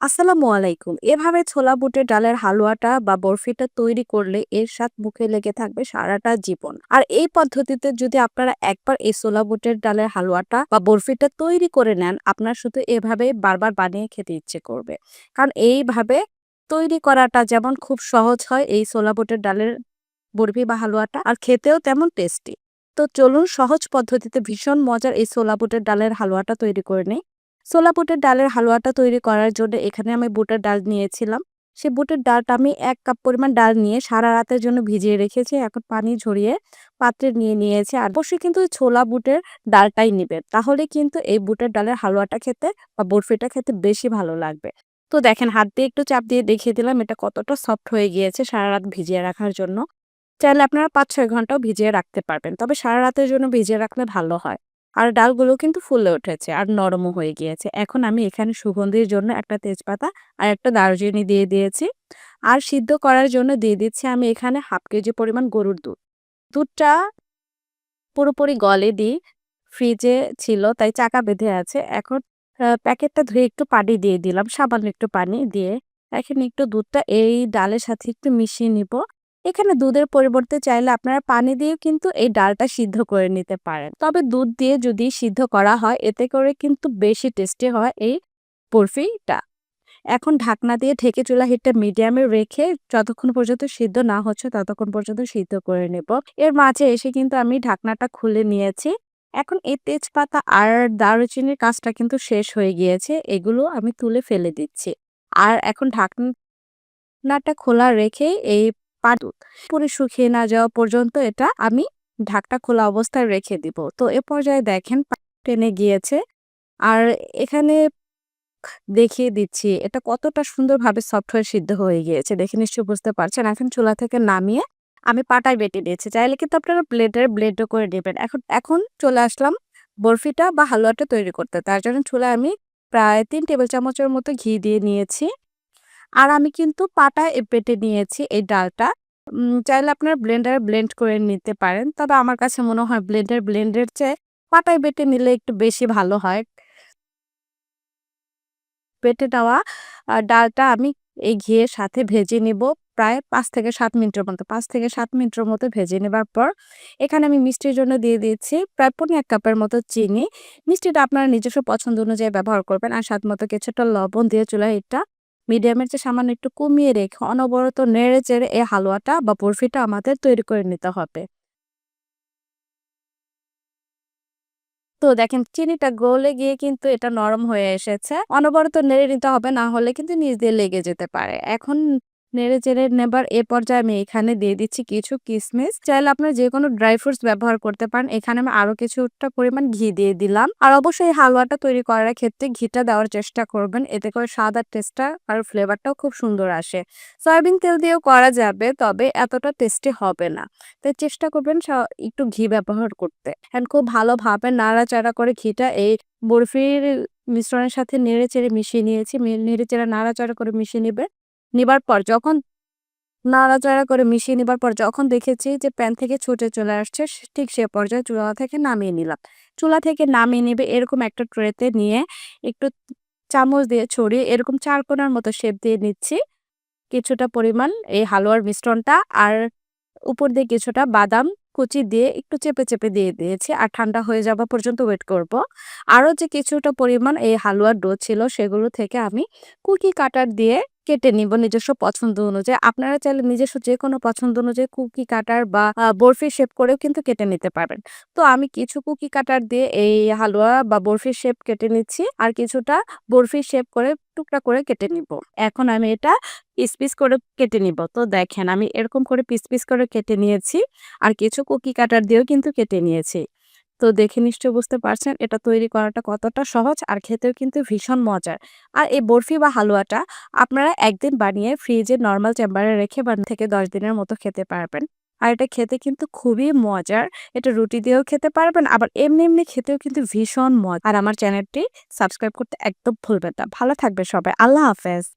আসসালামু আলাইকুম। এভাবে ছোলা বুটের ডালের হালুয়াটা বা বরফিটা তৈরি করলে এর স্বাদ মুখে লেগে থাকবে সারাটা জীবন। আর এই পদ্ধতিতে যদি আপনারা একবার এই ছোলা বুটের ডালের হালুয়াটা বা বরফিটা তৈরি করে নেন, আপনার শুধু এভাবে বারবার বানিয়ে খেতে ইচ্ছে করবে। কারণ এইভাবে তৈরি করাটা যেমন খুব সহজ হয় এই ছোলা বুটের ডালের বরফি বা হালুয়াটা আর খেতেও তেমন টেস্টি। তো চলুন সহজ পদ্ধতিতে ভীষণ মজার এই ছোলা বুটের ডালের হালুয়াটা তৈরি করে নিই। ছোলা বুটের ডালের হালুয়াটা তৈরি করার জন্য এখানে আমি বুটের ডাল নিয়েছিলাম। সেই বুটের ডালটা আমি এক কাপ পরিমাণ ডাল নিয়ে সারা রাতের জন্য ভিজিয়ে রেখেছি। এখন পানি ঝরিয়ে পাত্রে নিয়ে নিয়েছি। আর অবশ্যই কিন্তু ছোলা বুটের ডালটাই নেবেন। তাহলে কিন্তু এই বুটের ডালের হালুয়াটা খেতে বা বরফিটা খেতে বেশি ভালো লাগবে। তো দেখেন, হাত দিয়ে একটু চাপ দিয়ে দেখিয়ে দিলাম, এটা কতটা সফট হয়ে গিয়েছে সারা রাত ভিজিয়ে রাখার জন্য। চাইলে আপনারা পাঁচ ছয় ঘন্টাও ভিজিয়ে রাখতে পারবেন। তবে সারা রাতের জন্য ভিজিয়ে রাখলে ভালো হয়। আর ডালগুলো কিন্তু ফুলে উঠেছে আর নরমও হয়ে গিয়েছে। এখন আমি এখানে সুগন্ধির জন্য একটা তেজপাতা আর একটা দারুচিনি দিয়ে দিয়েছি। আর সিদ্ধ করার জন্য দিয়ে দিচ্ছি আমি এখানে হাফ কেজি পরিমাণ গরুর দুধ। দুধটা পুরোপুরি গলে দিই ফ্রিজে ছিল তাই চাকা বেঁধে আছে। এখন প্যাকেটটা ধুয়ে একটু পানি দিয়ে দিলাম, সামান্য একটু পানি দিয়ে। এখন একটু দুধটা এই ডালের সাথে একটু মিশিয়ে নিব। এখানে দুধের পরিবর্তে চাইলে আপনারা পানি দিয়েও কিন্তু এই ডালটা সিদ্ধ করে নিতে পারেন। তবে দুধ দিয়ে যদি সিদ্ধ করা হয়, এতে করে কিন্তু বেশি টেস্টি হয় এই বরফিটা। এখন ঢাকনা দিয়ে ঢেকে চুলা হিটটা মিডিয়ামে রেখে যতক্ষণ পর্যন্ত সিদ্ধ না হচ্ছে, ততক্ষণ পর্যন্ত সিদ্ধ করে নেব। এর মাঝে এসে কিন্তু আমি ঢাকনাটা খুলে নিয়েছি। এখন এই তেজপাতা আর দারুচিনির কাজটা কিন্তু শেষ হয়ে গিয়েছে, এগুলো আমি তুলে ফেলে দিচ্ছি। আর এখন ঢাকনাটা খোলা রেখে এই পাটুত পুরো শুকিয়ে না যাওয়া পর্যন্ত এটা আমি ঢাকটা খোলা অবস্থায় রেখে দিব। তো এ পর্যায়ে দেখেন, টেনে গিয়েছে। আর এখানে দেখিয়ে দিচ্ছি, এটা কতটা সুন্দরভাবে সফট হয়ে সিদ্ধ হয়ে গিয়েছে। দেখে নিশ্চয়ই বুঝতে পারছেন, এখন চুলা থেকে নামিয়ে আমি পাটায় বেটে দিয়েছি। চাইলে কিন্তু আপনারা ব্লেডের ব্লেডও করে নেবেন। এখন এখন চলে আসলাম বরফিটা বা হালুয়াটা তৈরি করতে। তার জন্য চুলায় আমি প্রায় তিন টেবিল চামচের মতো ঘি দিয়ে নিয়েছি। আর আমি কিন্তু পাটায় বেটে নিয়েছি এই ডালটা। চাইলে আপনার ব্লেন্ডারে ব্লেন্ড করে নিতে পারেন। তবে আমার কাছে মনে হয় ব্লেন্ডার ব্লেন্ডের চেয়ে পাটায় বেটে নিলে একটু বেশি ভালো হয়। বেটে নেওয়া ডালটা আমি এই ঘিয়ের সাথে ভেজে নিব প্রায় পাঁচ থেকে সাত মিনিটের মতো। পাঁচ থেকে সাত মিনিটের মতো ভেজে নেবার পর এখানে আমি মিষ্টির জন্য দিয়ে দিয়েছি প্রায় পনেরো এক কাপের মতো চিনি। মিষ্টিটা আপনারা নিজস্ব পছন্দ অনুযায়ী ব্যবহার করবেন আর স্বাদ মতো কিছুটা লবণ দিয়ে চুলা এটা মিডিয়ামের চেয়ে সামান্য একটু কমিয়ে রেখে অনবরত নেড়ে চেড়ে এই হালুয়াটা বা বরফিটা আমাদের তৈরি করে নিতে হবে। তো দেখেন, চিনিটা গলে গিয়ে কিন্তু এটা নরম হয়ে এসেছে। অনবরত নেড়ে নিতে হবে, না হলে কিন্তু নিচ দিয়ে লেগে যেতে পারে। এখন নেড়ে চেড়ে নেবার এ পর্যায়ে আমি এখানে দিয়ে দিচ্ছি কিছু কিসমিস। চাইলে আপনার যে কোনো ড্রাই ফ্রুটস ব্যবহার করতে পারেন। এখানে আমি আরও কিছুটা পরিমাণ ঘি দিয়ে দিলাম। আর অবশ্যই হালুয়াটা তৈরি করার ক্ষেত্রে ঘিটা দেওয়ার চেষ্টা করবেন। এতে করে স্বাদ আর টেস্টটা আর ফ্লেভারটাও খুব সুন্দর আসে। সয়াবিন তেল দিয়েও করা যাবে, তবে এতটা টেস্টি হবে না। তাই চেষ্টা করবেন একটু ঘি ব্যবহার করতে। এখন খুব ভালোভাবে নাড়াচাড়া করে ঘিটা এই বরফির মিশ্রণের সাথে নেড়ে চেড়ে মিশিয়ে নিয়েছি। নেড়ে চেড়ে নাড়াচাড়া করে মিশিয়ে নেবে নিবার পর যখন নাড়াচাড়া করে মিশিয়ে নেবার পর যখন দেখেছি যে প্যান থেকে ছুটে চলে আসছে ঠিক সে পর্যায়ে চুলা থেকে নামিয়ে নিলাম চুলা থেকে নামিয়ে নেবে এরকম একটা ট্রেতে নিয়ে একটু চামচ দিয়ে ছড়িয়ে এরকম চার কোনার মতো শেপ দিয়ে নিচ্ছি কিছুটা পরিমাণ এই হালুয়ার মিশ্রণটা আর উপর দিয়ে কিছুটা বাদাম কুচি দিয়ে একটু চেপে চেপে দিয়ে দিয়েছি আর ঠান্ডা হয়ে যাওয়া পর্যন্ত ওয়েট করব। আরও যে কিছুটা পরিমাণ এই হালুয়ার ডো ছিল সেগুলো থেকে আমি কুকি কাটার দিয়ে কেটে নিব নিজস্ব পছন্দ অনুযায়ী। আপনারা চাইলে নিজস্ব যে কোনো পছন্দ অনুযায়ী কুকি কাটার বা বরফি শেপ করেও কিন্তু কেটে নিতে পারবেন তো আমি কিছু কুকি কাটার দিয়ে এই হালুয়া বা বরফি শেপ কেটে নিচ্ছি আর কিছুটা বরফি শেপ করে টুকরা করে কেটে নিব। এখন আমি এটা পিস পিস করে কেটে নিব। তো দেখেন আমি এরকম করে পিস পিস করে কেটে নিয়েছি আর কিছু কুকি কাটার দিয়েও কিন্তু কেটে নিয়েছি। তো দেখে নিশ্চয় বুঝতে পারছেন, এটা তৈরি করাটা কতটা সহজ আর খেতেও কিন্তু ভীষণ মজার। আর এই বরফি বা হালুয়াটা আপনারা একদিন বানিয়ে ফ্রিজে নর্মাল চেম্বারে রেখে বান থেকে দশ দিনের মতো খেতে পারবেন। আর এটা খেতে কিন্তু খুবই মজার। এটা রুটি দিয়েও খেতে পারবেন, আবার এমনি এমনি খেতেও কিন্তু ভীষণ মজা আর আমার চ্যানেলটি সাবস্ক্রাইব করতে একদম ভুলবেন না। ভালো থাকবে সবাই। আল্লাহ হাফেজ।